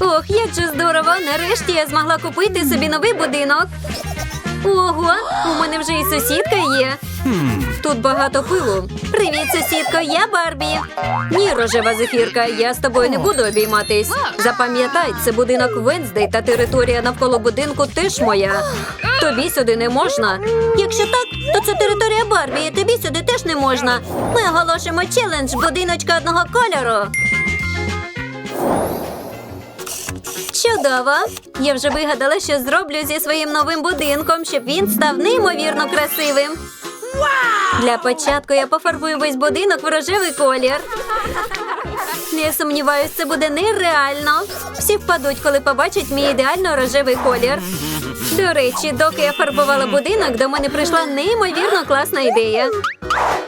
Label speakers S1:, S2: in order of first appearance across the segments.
S1: Ох, як же здорово! Нарешті я змогла купити собі новий будинок. Ого, у мене вже і сусідка є. Тут багато пилу. Привіт, сусідко, я Барбі. Ні, рожева зефірка, я з тобою не буду обійматись. Запам'ятай, це будинок Венздей та територія навколо будинку теж моя. Тобі сюди не можна. Якщо так, то це територія Барбі, і тобі сюди теж не можна. Ми оголошуємо челендж будиночка одного кольору. Чудово! Я вже вигадала, що зроблю зі своїм новим будинком, щоб він став неймовірно красивим. Для початку я пофарбую весь будинок в рожевий колір. Не сумніваюсь, це буде нереально. Всі впадуть, коли побачать мій ідеально рожевий колір. До речі, доки я фарбувала будинок, до мене прийшла неймовірно класна ідея.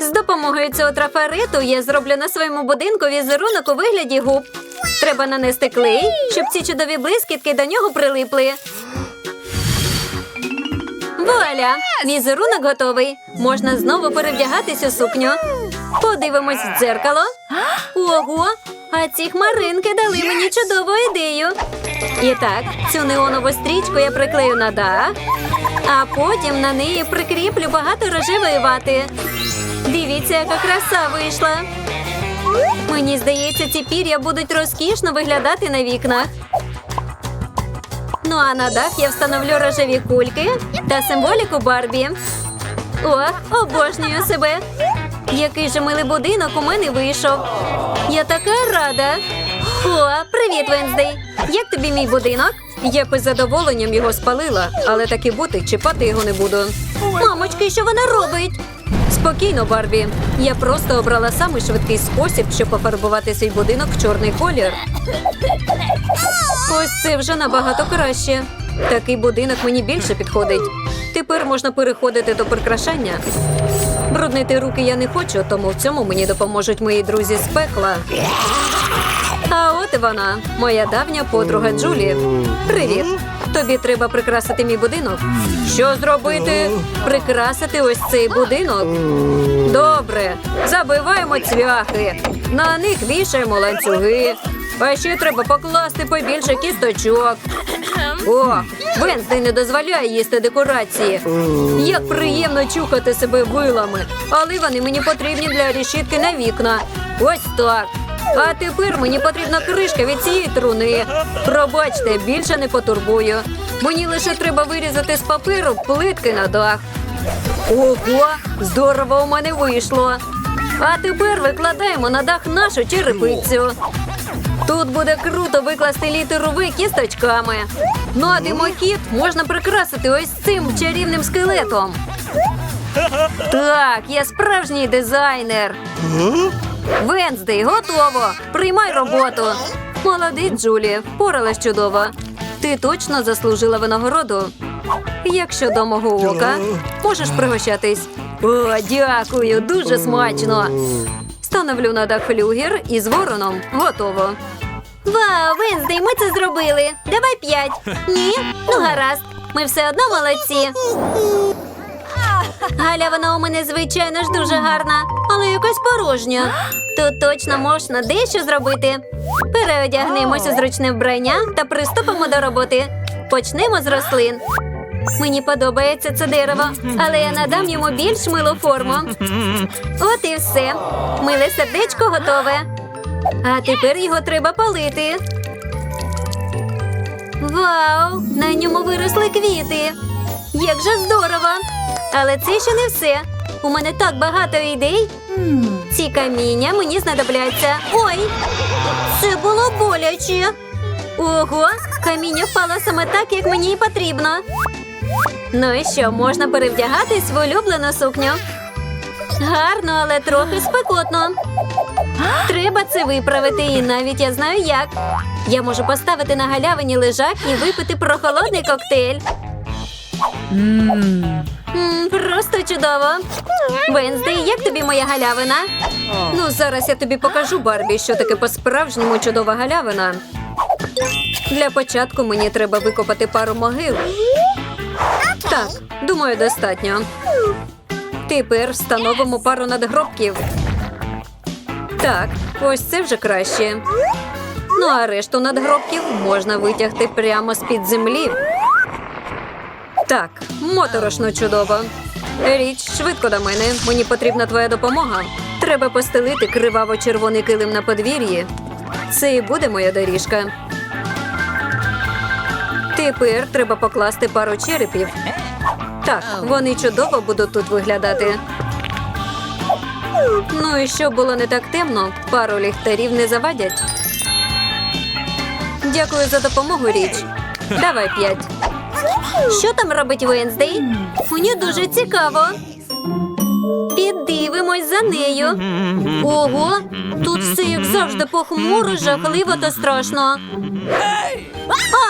S1: З допомогою цього трафарету я зроблю на своєму будинку візерунок у вигляді губ. Треба нанести клей, щоб ці чудові блискітки до нього прилипли. Вуаля! Візерунок готовий. Можна знову перевдягатись у сукню. Подивимось в дзеркало. Ого! А ці хмаринки дали мені чудову ідею. І так, цю неонову стрічку я приклею на дах, а потім на неї прикріплю багато рожевої вати. Дивіться, яка краса вийшла. Мені здається, ці пір'я будуть розкішно виглядати на вікнах. Ну а на дах я встановлю рожеві кульки та символіку Барбі. Ох, обожнюю себе. Який же милий будинок у мене вийшов. Я така рада. О, привіт, Венздей. Як тобі мій будинок? Я б із задоволенням його спалила, але таки бути чіпати його не буду. Мамочки, що вона робить? Спокійно, Барбі. Я просто обрала самий швидкий спосіб, щоб пофарбувати свій будинок в чорний колір. Ось це вже набагато краще. Такий будинок мені більше підходить. Тепер можна переходити до прикрашання. Бруднити руки я не хочу, тому в цьому мені допоможуть мої друзі з пекла. А от і вона, моя давня подруга Джулі. Привіт. Тобі треба прикрасити мій будинок. Що зробити? Прикрасити ось цей будинок. Добре, забиваємо цвяхи. На них вішаємо ланцюги. А ще треба покласти побільше кісточок. О, Венсдей не дозволяє їсти декорації. Як приємно чухати себе вилами, але вони мені потрібні для решітки на вікна. Ось так. А тепер мені потрібна кришка від цієї труни. Пробачте, більше не потурбую. Мені лише треба вирізати з паперу плитки на дах. Ого, здорово у мене вийшло. А тепер викладаємо на дах нашу черепицю. Тут буде круто викласти літеру В кісточками. Ну а димохід можна прикрасити ось цим чарівним скелетом. Так, я справжній дизайнер. Венздей, готово. Приймай роботу. Молодець, Джулі, впоралась чудово. Ти точно заслужила винагороду. Як щодо мого ока, можеш пригощатись. О, дякую, дуже смачно. Становлю на дах флюгер із вороном. Готово. Вау, Венздей, ми це зробили. Давай п'ять. Ні? Ну гаразд. Ми все одно молодці. Галя, вона у мене, звичайно ж, дуже гарна, але якась порожня. Тут точно можна дещо зробити. Переодягнемося зручне вбрання та приступимо до роботи. Почнемо з рослин. Мені подобається це дерево, але я надам йому більш милу форму. От і все. Миле сердечко готове. А тепер його треба палити. Вау! На ньому виросли квіти. Як же здорово! Але це ще не все. У мене так багато ідей. Ці каміння мені знадобляться. Ой, це було боляче. Ого, каміння впало саме так, як мені і потрібно. Ну і що, можна перевдягатись в улюблену сукню? Гарно, але трохи спекотно. Треба це виправити, і навіть я знаю як. Я можу поставити на галявині лежак і випити прохолодний коктейль. М, просто чудово. Венздей, як тобі моя галявина? Ну, зараз я тобі покажу, Барбі, що таке по-справжньому чудова галявина. Для початку мені треба викопати пару могил. Так, думаю, достатньо. Тепер встановимо пару надгробків. Так, ось це вже краще. Ну а решту надгробків можна витягти прямо з-під землі. Так, моторошно чудово. Річ, швидко до мене. Мені потрібна твоя допомога. Треба постелити криваво-червоний килим на подвір'ї. Це і буде моя доріжка. Тепер треба покласти пару черепів. Так, вони чудово будуть тут виглядати. Ну і щоб було не так темно, пару ліхтарів не завадять. Дякую за допомогу, річ. Давай п'ять. Що там робить Венздей? Мені дуже цікаво. Піддивимось за нею. Ого, тут все як завжди похмуро, жахливо та страшно.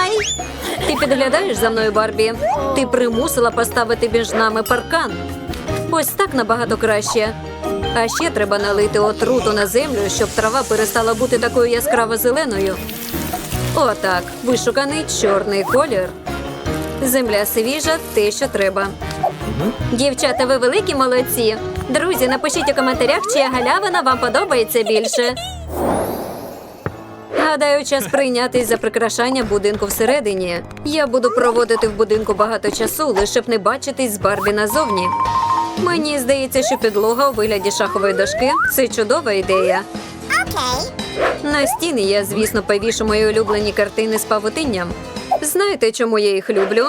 S1: Ай! Ти підглядаєш за мною, Барбі? Ти примусила поставити між нами паркан. Ось так набагато краще. А ще треба налити отруту на землю, щоб трава перестала бути такою яскраво зеленою. Отак, вишуканий чорний колір. Земля свіжа, те, що треба. Дівчата, ви великі молодці. Друзі, напишіть у коментарях, чия галявина вам подобається більше. Гадаю, час прийнятись за прикрашання будинку всередині. Я буду проводити в будинку багато часу, лише б не бачитись з Барбі назовні. Мені здається, що підлога у вигляді шахової дошки це чудова ідея. На стіни я, звісно, повішу мої улюблені картини з павутинням. Знаєте, чому я їх люблю?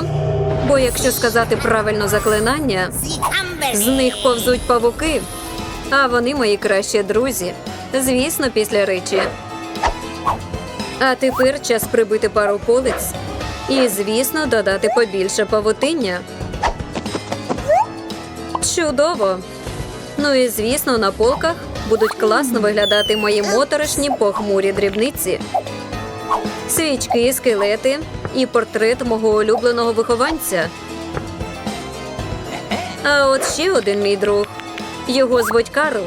S1: Бо якщо сказати правильно заклинання, з них повзуть павуки, а вони мої кращі друзі. Звісно, після речі. А тепер час прибити пару полиць і, звісно, додати побільше павутиння. Чудово! Ну і звісно, на полках будуть класно виглядати мої моторошні похмурі дрібниці. Свічки, скелети і портрет мого улюбленого вихованця. А от ще один мій друг. Його звуть Карл.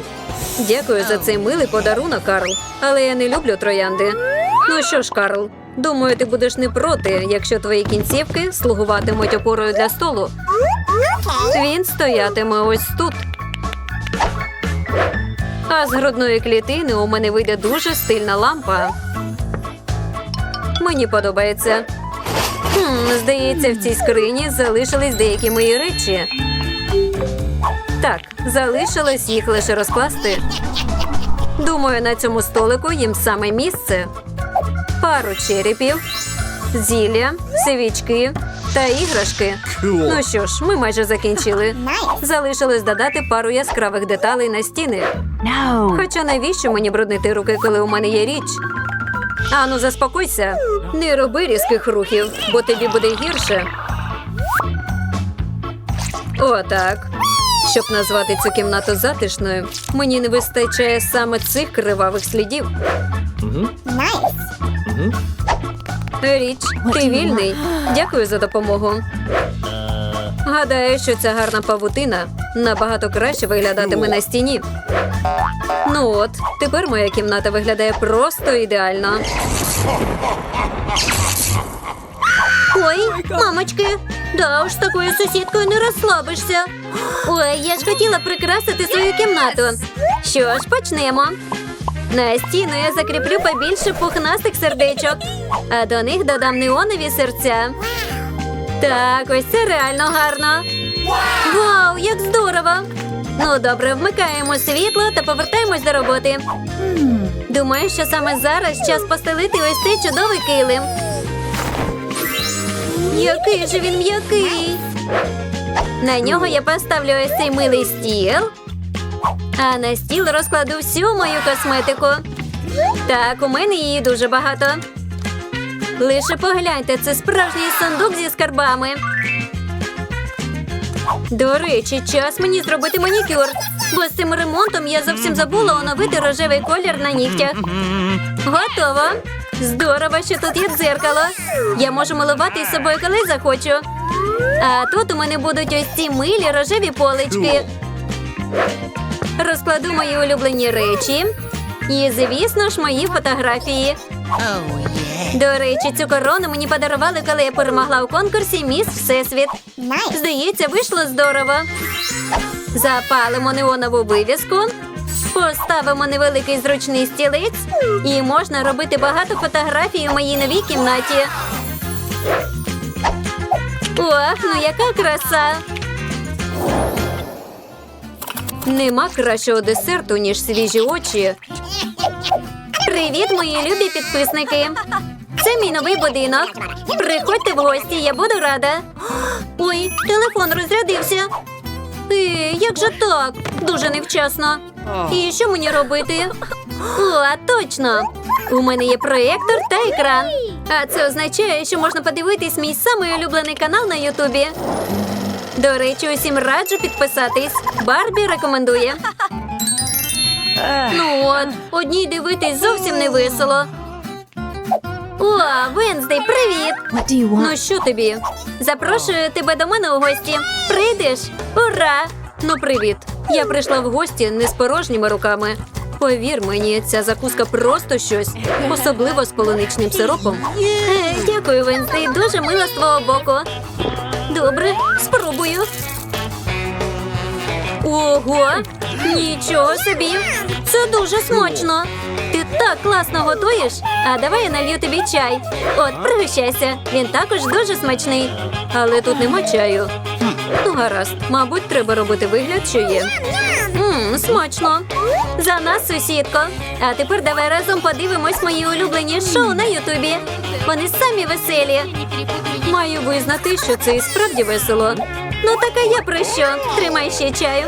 S1: Дякую за цей милий подарунок, Карл. Але я не люблю троянди. Ну що ж, Карл, думаю, ти будеш не проти, якщо твої кінцівки слугуватимуть опорою для столу. Він стоятиме ось тут. А з грудної клітини у мене вийде дуже стильна лампа. Мені подобається. Хм, здається, в цій скрині залишились деякі мої речі. Так, залишилось їх лише розкласти. Думаю, на цьому столику їм саме місце. Пару черепів, зілля, свічки та іграшки. Ну що ж, ми майже закінчили. Залишилось додати пару яскравих деталей на стіни.
S2: No.
S1: Хоча навіщо мені бруднити руки, коли у мене є річ? Ану, заспокойся. Не роби різких рухів, бо тобі буде гірше. Отак. Щоб назвати цю кімнату затишною, мені не вистачає саме цих кривавих слідів. Річ, ти вільний. Дякую за допомогу. Гадаю, що ця гарна павутина набагато краще виглядатиме на стіні. Ну от, тепер моя кімната виглядає просто ідеально. Ой, мамочки, да уж з такою сусідкою не розслабишся. Ой, я ж хотіла прикрасити свою кімнату. Що ж, почнемо. На стіну я закріплю побільше пухнастих сердечок, а до них додам неонові серця. Так, ось це реально гарно. Вау, як здорово! Ну, добре, вмикаємо світло та повертаємось до роботи. Думаю, що саме зараз час постелити ось цей чудовий килим. Який же він м'який. На нього я поставлю ось цей милий стіл. А на стіл розкладу всю мою косметику. Так, у мене її дуже багато. Лише погляньте, це справжній сундук зі скарбами. До речі, час мені зробити манікюр, бо з цим ремонтом я зовсім забула оновити рожевий колір на нігтях. Готово. Здорово, що тут є дзеркало. Я можу милувати собою, коли захочу. А тут у мене будуть ось ці милі рожеві полички. Розкладу мої улюблені речі. І, звісно ж, мої фотографії. До речі, цю корону мені подарували, коли я перемогла у конкурсі Міс Всесвіт. Здається, вийшло здорово. Запалимо неонову вивіску. Поставимо невеликий зручний стілець і можна робити багато фотографій у моїй новій кімнаті. Ох, ну яка краса! Нема кращого десерту, ніж свіжі очі. Привіт, мої любі підписники! Це мій новий будинок. Приходьте в гості, я буду рада. Ой, телефон розрядився. Е, як же так? Дуже невчасно. І що мені робити? О, точно! У мене є проєктор та екран. А це означає, що можна подивитись мій самий улюблений канал на Ютубі. До речі, усім раджу підписатись. Барбі рекомендує. Ну от, одній дивитись зовсім не весело. О, Венздей, привіт! Ну що тобі? Запрошую тебе до мене у гості. Прийдеш? Ура! Ну, привіт. Я прийшла в гості не з порожніми руками. Повір мені, ця закуска просто щось, особливо з полуничним сиропом. Е, дякую, Венздей, дуже мило з твого боку. Добре, спробую. Ого! Нічого собі! Це дуже смачно! Так класно готуєш! А давай я налью тобі чай. От, пригощайся. Він також дуже смачний. Але тут нема чаю. Ну, гаразд, мабуть, треба робити вигляд, що є. Мм, смачно. За нас, сусідко. А тепер давай разом подивимось мої улюблені шоу на Ютубі. Вони самі веселі. Маю визнати, що це і справді весело. Ну так а я про що? Тримай ще чаю.